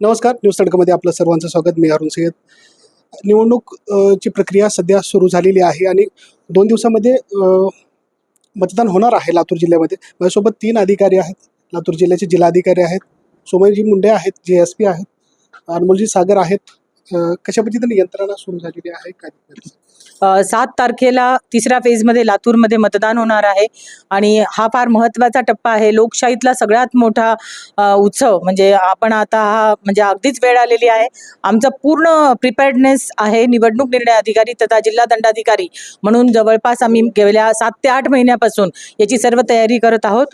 नमस्कार न्यूज तडकमध्ये आपलं सर्वांचं स्वागत. मी अरुण सय्यद. निवडणूक ची प्रक्रिया सध्या सुरू झालेली आहे आणि दोन दिवसामध्ये मतदान होणार आहे लातूर जिल्ह्यामध्ये. माझ्यासोबत तीन अधिकारी आहेत. लातूर जिल्ह्याचे जिल्हाधिकारी आहेत. सोमयजी मुंडे आहेत जे एस पी आहेत. अनमोलजी सागर आहेत. कशा पद्धतीने यंत्रणा सुरू झालेली आहे काय सात तारखेला तिसऱ्या फेजमध्ये लातूरमध्ये मतदान होणार आहे. आणि हा फार महत्त्वाचा टप्पा आहे. लोकशाहीतला सगळ्यात मोठा उत्सव म्हणजे आपण आता हा म्हणजे अगदीच वेळ आलेली आहे. आमचा पूर्ण प्रिपेअर्डनेस आहे निवडणूक निर्णय अधिकारी तथा जिल्हा दंडाधिकारी. म्हणून जवळपास आम्ही गेल्या सात ते आठ महिन्यापासून याची सर्व तयारी करत आहोत.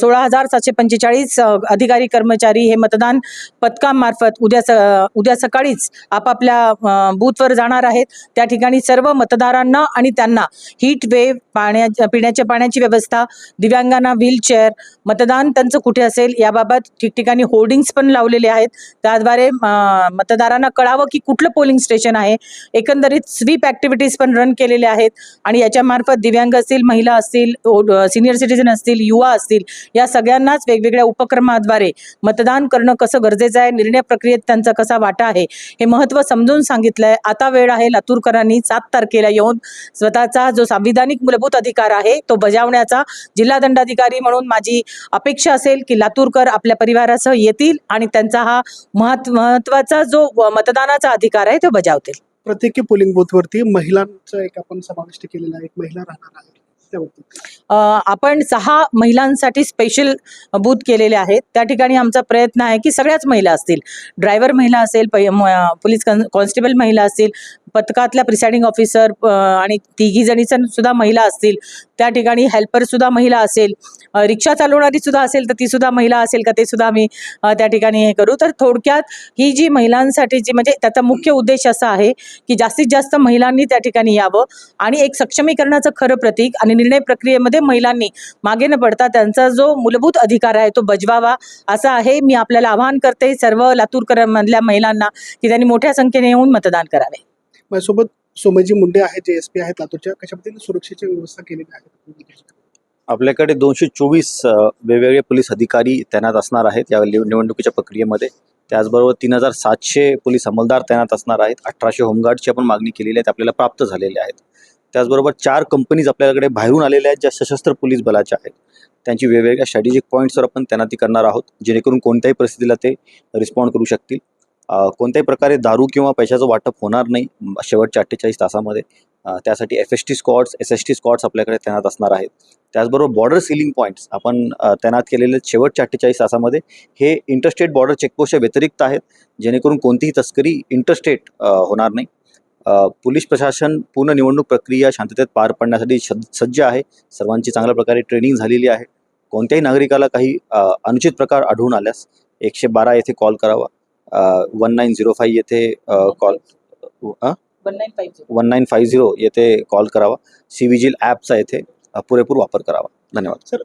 सोळा हजार सातशे पंचेचाळीस अधिकारी कर्मचारी हे मतदान पथकामार्फत उद्या स उद्या सकाळीच आपापल्या बूथवर जाणार आहेत. त्या ठिकाणी सर्व मतदारांना आणि त्यांना हीट वेव्ह पाण्या पिण्याच्या पाण्याची व्यवस्था दिव्यांगांना व्हीलचेअर मतदान त्यांचं कुठे असेल याबाबत ठिकठिकाणी होर्डिंग्स पण लावलेले आहेत. त्याद्वारे मतदारांना कळावं की कुठलं पोलिंग स्टेशन आहे. एकंदरीत स्वीप ॲक्टिव्हिटीज पण रन केलेल्या आहेत आणि याच्यामार्फत दिव्यांग असतील महिला असतील सिनियर सिटीजन असतील युवा असतील या सगळ्यांनाच वेगवेगळ्या उपक्रमाद्वारे मतदान करणं कसं गरजेचं आहे निर्णय प्रक्रियेत त्यांचा कसा वाटा आहे हे महत्त्व समजून सांगितलं आहे आता वेळ आहे लातूरकरांनी सात तारखेला येऊन स्वतःचा जो संविधानिक मूलभूत अधिकार आहे तो बजावण्याचा जिल्हा दंडाधिकारी म्हणून माझी अपेक्षा असेल की लातूरकर आपल्या परिवारासह येतील आणि त्यांचा हा महत्त्व महत्त्वाचा जो मतदानाचा अधिकार आहे तो बजावतील. प्रत्येकी पोलिंग बूथवरती महिलांचा एक आपण समाविष्ट केलेला एक महिला राहणार आहे. आपण सहा महिलांसाठी स्पेशल बूथ केलेले आहेत. त्या ठिकाणी आमचा प्रयत्न आहे की सगळ्याच महिला असतील. ड्रायव्हर महिला असेल पोलीस कॉन्स्टेबल महिला असतील पथकातल्या प्रिसाइडिंग ऑफिसर आणि तिघी जणीचा सुद्धा महिला असतील. त्या ठिकाणी हेल्पर सुद्धा महिला असेल. रिक्षा चालवणारी सुद्धा असेल तर ती सुद्धा महिला असेल का ते सुद्धा आम्ही त्या ठिकाणी हे करू. तर थोडक्यात ही जी महिलांसाठी जी म्हणजे त्याचा मुख्य उद्देश असा आहे की जास्तीत जास्त महिलांनी त्या ठिकाणी यावं आणि एक सक्षमीकरणाचं खरं प्रतीक आणि निर्णय प्रक्रियेमध्ये महिलांनी मागे न पडता त्यांचा जो मूलभूत अधिकार आहे तो बजवावा. असं आहे. मी आपल्याला आवाहन करते सर्व लातूरकरांमधल्या महिलांना की त्यांनी मोठ्या संख्येने येऊन मतदान करावे. माझ्यासोबत सोमयजी मुंडे आहेत जे एस पी आहेत लातूरच्या. कशा पद्धतीने सुरक्षेची व्यवस्था केलेली आहे? आपल्याकडे दोनशे चोवीस वेगवेगळे पोलीस अधिकारी तैनात असणार आहेत या निव- निवडणुकीच्या प्रक्रियेमध्ये. त्याचबरोबर तीन हजार सातशे पोलीस अंमलदार तैनात असणार आहेत. अठराशे होमगार्डची आपण मागणी केलेली आहे आपल्याला प्राप्त झालेले आहेत. त्याचबरोबर चार कंपनीज आपल्याकडे बाहेरून आलेल्या आहेत ज्या सशस्त्र पोलीस बलाच्या आहेत. त्यांची वेगवेगळ्या स्ट्रॅटेजिक पॉईंट्सवर आपण तैनाती करणार आहोत जेणेकरून कोणत्याही परिस्थितीला ते रिस्पॉन्ड करू शकतील. कोणत्याही प्रकारे दारू किंवा पैशाचं वाटप होणार नाही शेवटच्या अठ्ठेचाळीस तासामध्ये. त्यासाठी F S T squads S S T squads आपल्याकडे तैनात असणार आहेत. त्याचबरोबर बॉर्डर सिलिंग पॉईंट्स आपण तैनात केलेले शेवटच्या अठ्ठेचाळीस तासामध्ये. हे इंटरस्टेट बॉर्डर चेकपोस्टच्या व्यतिरिक्त आहेत जेणेकरून कोणतीही तस्करी इंटरस्टेट होणार नाही. पोलीस प्रशासन पूर्ण निवडणूक प्रक्रिया शांततेत पार पाडण्यासाठी सज्ज सज्ज आहे. सर्वांची चांगल्या प्रकारे ट्रेनिंग झालेली आहे. कोणत्याही नागरिकाला काही अनुचित प्रकार आढळून आल्यास एकशे बारा येथे कॉल करावा. वन नाईन झिरो फाईव्ह येथे call one nine five zero येथे कॉल करावा. सी विजिल ॲपचा येथे पुरेपूर वापर करावा. धन्यवाद.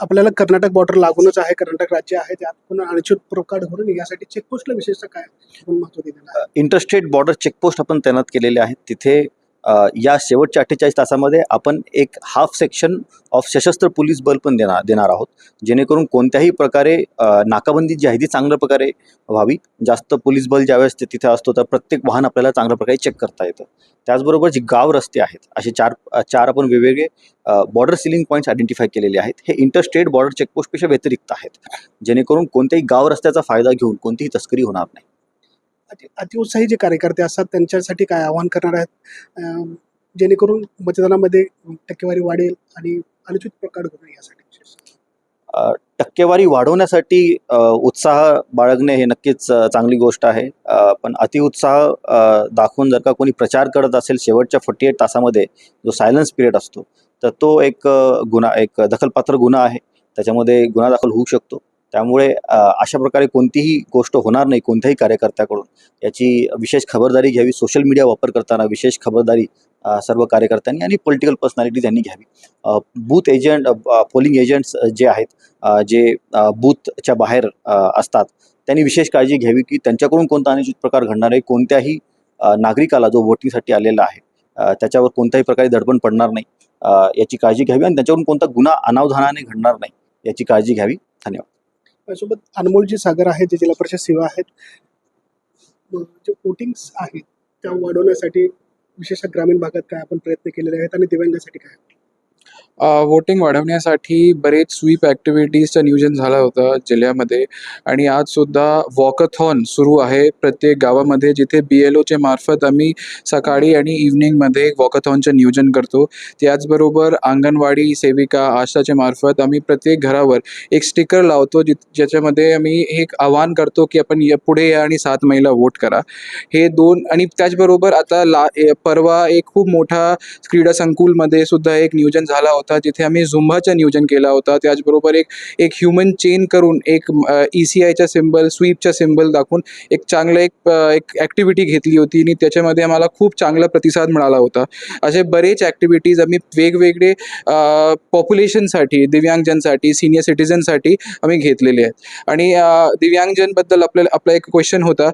आपल्याला कर्नाटक बॉर्डर लागूनच आहे कर्नाटक राज्य आहे त्यात पुन्हा अनुचित प्रकार घडून यासाठी चेकपोस्टला विशेषतः काय महत्त्व दिलेलं आहे? इंटरस्टेट बॉर्डर चेकपोस्ट आपण तैनात केलेले आहेत. तिथे या शेवटच्या अठ्ठेचाळीस तासामध्ये आपण एक हाफ सेक्शन ऑफ सशस्त्र पोलीस बल पण देणार देणार आहोत. जेणेकरून कोणत्याही प्रकारे नाकाबंदी जी आहे ती चांगल्या प्रकारे व्हावी. जास्त पोलीस बल ज्यावेळेस ते तिथे असतो तर प्रत्येक वाहन आपल्याला चांगल्या प्रकारे चेक करता येतं. त्याचबरोबर जी गाव रस्ते आहेत असे चार चार आपण वेगवेगळे बॉर्डर सिलिंग पॉईंट्स आयडेंटिफाय केलेले आहेत. हे इंटरस्टेट बॉर्डर चेकपोस्टपेक्षा व्यतिरिक्त आहेत. जेणेकरून कोणत्याही गाव रस्त्याचा फायदा घेऊन कोणतीही तस्करी होणार नाही. अति अतिउत्साही जे कार्यकर्ते असतात त्यांच्यासाठी काय आवाहन करणार आहेत? जेणेकरून मतदानामध्ये टक्केवारी वाढेल आणि अनुचित प्रकार घडू नये यासाठी विशेष. टक्केवारी वाढवण्यासाठी उत्साह बाळगणे हे नक्कीच चांगली गोष्ट आहे. पण अतिउत्साह दाखवून जर का कोणी प्रचार करत असेल शेवटच्या फोर्टी एट तासामध्ये जो सायलन्स पिरियड असतो तर तो एक गुन्हा एक दखलपात्र गुन्हा आहे. त्याच्यामध्ये गुन्हा दाखल होऊ शकतो. त्यामुळे अशा प्रकारे कोणतीही गोष्ट होणार नाही कोणत्याही कार्यकर्त्याकडून. याची विशेष खबरदारी घ्यावी सोशल मीडिया वापर करताना विशेष खबरदारी सर्व कार्यकर्त्यांनी आणि पॉलिटिकल पर्सनॅलिटी त्यांनी घ्यावी. बूथ एजंट पोलिंग एजंट्स जे आहेत जे बूथच्या बाहेर असतात त्यांनी विशेष काळजी घ्यावी की त्यांच्याकडून कोणता अनुचित प्रकार घडणार आहे कोणत्याही नागरिकाला जो वोटिंगसाठी आलेला आहे त्याच्यावर कोणत्याही प्रकारे दडपण पडणार नाही. याची काळजी घ्यावी आणि त्यांच्याकडून कोणता गुन्हा अनावधानाने घडणार नाही याची काळजी घ्यावी. धन्यवाद. माझ्यासोबत अनमोलजी सागर आहेत जे जिल्हा परिषद सेवा आहेत जे कोटिंग्स आहेत त्या वाढवण्यासाठी विशेषतः ग्रामीण भागात काय आपण प्रयत्न केलेले आहेत आणि दिव्यांगासाठी काय? वोटिंग वाढवण्यासाठी बरेच स्वीप ॲक्टिव्हिटीजचं नियोजन झालं होतं जिल्ह्यामध्ये. आणि आजसुद्धा वॉकथॉन सुरू आहे प्रत्येक गावामध्ये जिथे बी एल ओच्या मार्फत आम्ही सकाळी आणि इव्हनिंगमध्ये वॉकथॉनचं नियोजन करतो. त्याचबरोबर अंगणवाडी सेविका आशाच्या मार्फत आम्ही प्रत्येक घरावर एक स्टिकर लावतो जि ज्याच्यामध्ये आम्ही एक आवाहन करतो की आपण या पुढे या आणि सात महिला वोट करा. हे दोन आणि त्याचबरोबर आता ला परवा एक खूप मोठा क्रीडा संकुलमध्ये सुद्धा एक नियोजन झाला होता. जिथे आम्ही झुंबाचं नियोजन केला होता. त्याचबरोबर एक एक ह्युमन चेन करून एक ई सी आयचा सिम्बल स्वीपचा सिम्बल दाखवून एक चांगलं एक एक ॲक्टिव्हिटी घेतली होती. आणि त्याच्यामध्ये आम्हाला खूप चांगला प्रतिसाद मिळाला होता. असे बरेच ॲक्टिव्हिटीज आम्ही वेगवेगळे पॉप्युलेशनसाठी दिव्यांगजनसाठी सिनियर सिटीजनसाठी आम्ही घेतलेले आहेत. आणि दिव्यांगजनबद्दल आपल्याला आपला एक क्वेश्चन होता.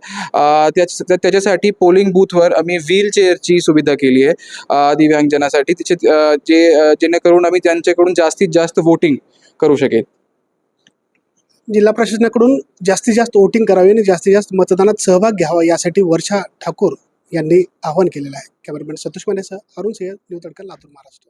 त्याच त्या- त्याच्यासाठी पोलिंग बूथवर आम्ही व्हीलचेअरची सुविधा केली आहे दिव्यांगजनासाठी. तिचे जे जेणेकरून करून आम्ही त्यांच्याकडून जास्तीत जास्त वोटिंग करू शकेल जिल्हा प्रशासनाकडून जास्तीत जास्त वोटिंग करावी आणि जास्तीत जास्त मतदानात सहभाग घ्यावा यासाठी वर्षा ठाकूर यांनी आवाहन केलेलं आहे. कॅमेरामॅन सतोष मानेसह अरुण सिंह न्यू तडका लातूर महाराष्ट्र.